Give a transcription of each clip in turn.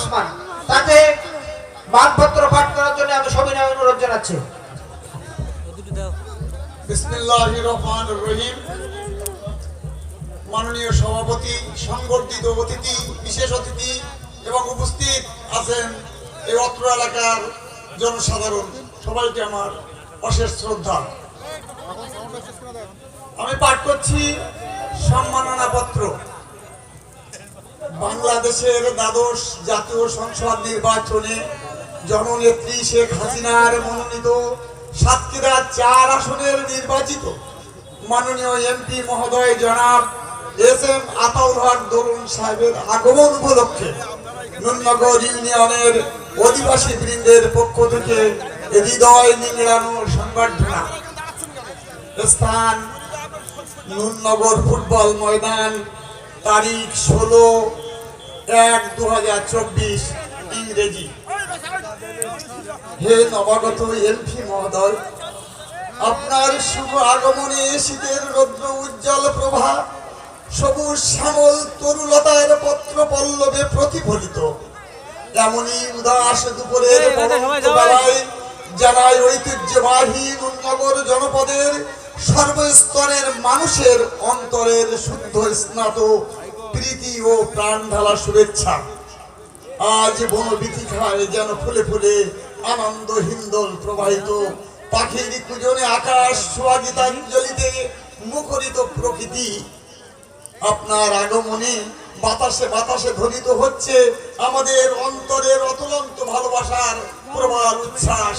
ওসমান। তাকে মানপত্র পাঠ করার জন্য আমি সবিনয় অনুরোধ জানাচ্ছি। মাননীয় সভাপতি, সংবর্ধিত অতিথি, বিশেষ অতিথি এবং উপস্থিত আছেন এই অত্র এলাকার জনসাধারণ। সবাইকে আমার অশেষ শ্রদ্ধা। আমি পাঠ করছি সম্মাননা পত্র। বাংলাদেশের দ্বাদশ জাতীয় সংসদ নির্বাচনে জননেত্রী শেখ হাসিনার মনোনীত সাতক্ষীরা চার আসনের নির্বাচিত মাননীয় এমপি মহোদয় জনাব এস এম আতাউল হক দরুন সাহেবের আগমন উপলক্ষে নুননগর ইউনিয়নের অধিবাসী বৃন্দের পক্ষ থেকে হৃদয় নিংড়ানো সংবর্ধনা। স্থান নুননগর ফুটবল ময়দান, তারিখ ষোলো এক দু হাজার চব্বিশ ইংরেজি। হে নবাগত এলফি মহোদয় আপনার শুভ আগমনে শীতের রৌদ্র উজ্জ্বল প্রভা সবুজ শ্যামল তরুলতার পত্র পল্লবে প্রতিফলিত। এমনই উদাস দুপুরের বেলায় জানায় ঐতিহ্যবাহী নুননগর জনপদের সর্বস্তরের মানুষের অন্তরের শুদ্ধ স্নাত প্রীতি ও প্রাণ ঢালা শুভেচ্ছা। আজ বন খায় যেন ফুলে ফুলে আনন্দ হিন্দল প্রবাহিত। পাখির কুজনে আকাশ সোয়াগীতাঞ্জলিতে মুখরিত প্রকৃতি। আপনার আগমনে বাতাসে বাতাসে ধ্বনিত হচ্ছে আমাদের অন্তরের অতুলন্ত ভালোবাসার প্রবাল উচ্ছ্বাস।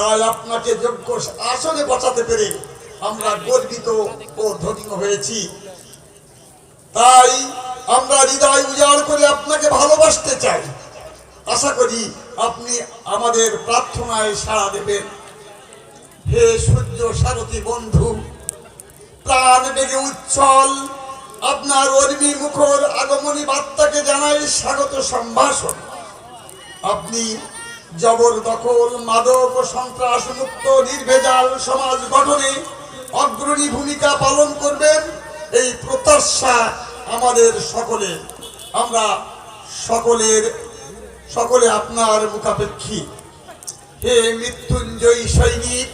তাই আপনাকে যোগ্য আসনে বসাতে পেরে আমরা গর্বিত ও ধন্য হয়েছি। তাই আমরা হৃদয় উজাড় করে আপনাকে ভালোবাসতে চাই। আশা করি আপনি আমাদের প্রার্থনায় সাড়া দেবেন। হে সূর্য সারথী বন্ধু, প্রাণ বেগে উচ্ছল আপনার অর্মি মুখর আগমনী বার্তাকে জানাই স্বাগত সম্ভাষণ। আপনি জবরদখল মাদক ও সন্ত্রাস মুক্ত, নির্ভেজাল সমাজ গঠনে অগ্রণী ভূমিকা পালন করবেন এই প্রত্যাশা আমাদের সকলে আমরা সকলের, সকলে আপনার মুখাপেক্ষী। হে মৃত্যুঞ্জয়ী সৈনিক,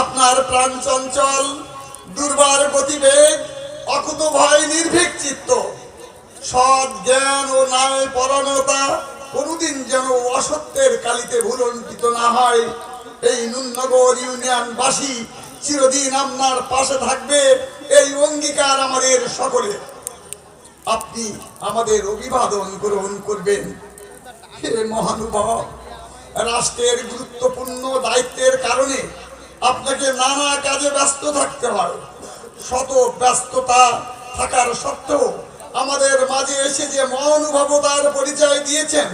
আপনার প্রাণ চঞ্চল, দুর্বার গতিবেগ অকুত ভয় নির্ভীক চিত্ত, সৎ জ্ঞান ও ন্যায় পরায়ণতা কোনোদিন যেন অসত্যের কালিতে ভুলন্টিত না হয়। এই নুননগর ইউনিয়নবাসী চিরদিন আপনার পাশে থাকবে। এই অঙ্গীকার আমাদের সকলে আপনি আমাদের অভিবাদন গ্রহণ করবেন। হে মহানুভব, রাষ্ট্রের গুরুত্বপূর্ণ দায়িত্বের কারণে আপনাকে নানা কাজে ব্যস্ত থাকতে হয়। শত ব্যস্ততা থাকার সত্ত্বেও আমাদের মাঝে এসে যে মহানুভবতার পরিচয় দিয়েছেন,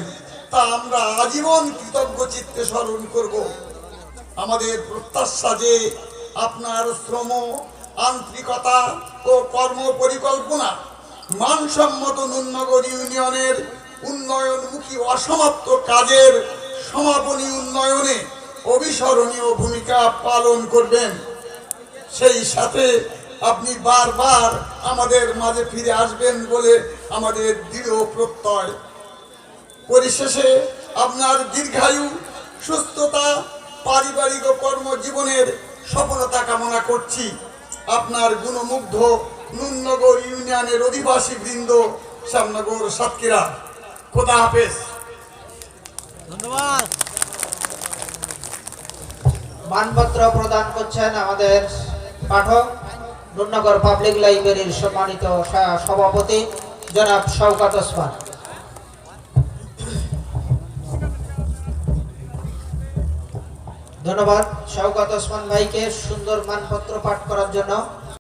তা আমরা আজীবন কৃতজ্ঞ চিত্তে স্মরণ করব। আমাদের প্রত্যাশা যে আপনার শ্রম, আন্তরিকতা ও কর্ম পরিকল্পনা, মানসম্মত নুননগর ইউনিয়নের উন্নয়নমুখী অসমাপ্ত কাজের সমাপনী উন্নয়নে অবিস্মরণীয় ভূমিকা পালন করবেন। সেই সাথে আপনি বারবার আমাদের মাঝে ফিরে আসবেন বলে আমাদের দৃঢ় প্রত্যয়। পরিশেষে আপনার দীর্ঘায়ু, সুস্থতা, পারিবারিক ও কর্মজীবনের সফলতা কামনা করছি। আপনার গুণমুগ্ধ নুননগর ইউনিয়নের অধিবাসী বৃন্দ, শ্যামনগর সাতক্ষীরা। খোদা হাফেজ। ধন্যবাদ। মানপত্র প্রদান করছেন আমাদের পাঠক। নুননগর পাবলিক লাইব্রেরির সম্মানিত সভাপতি জনাব শওকাত ওসমান। ধন্যবাদ শওকাত ওসমান ভাইকে সুন্দর মানপত্র পাঠ করার জন্য।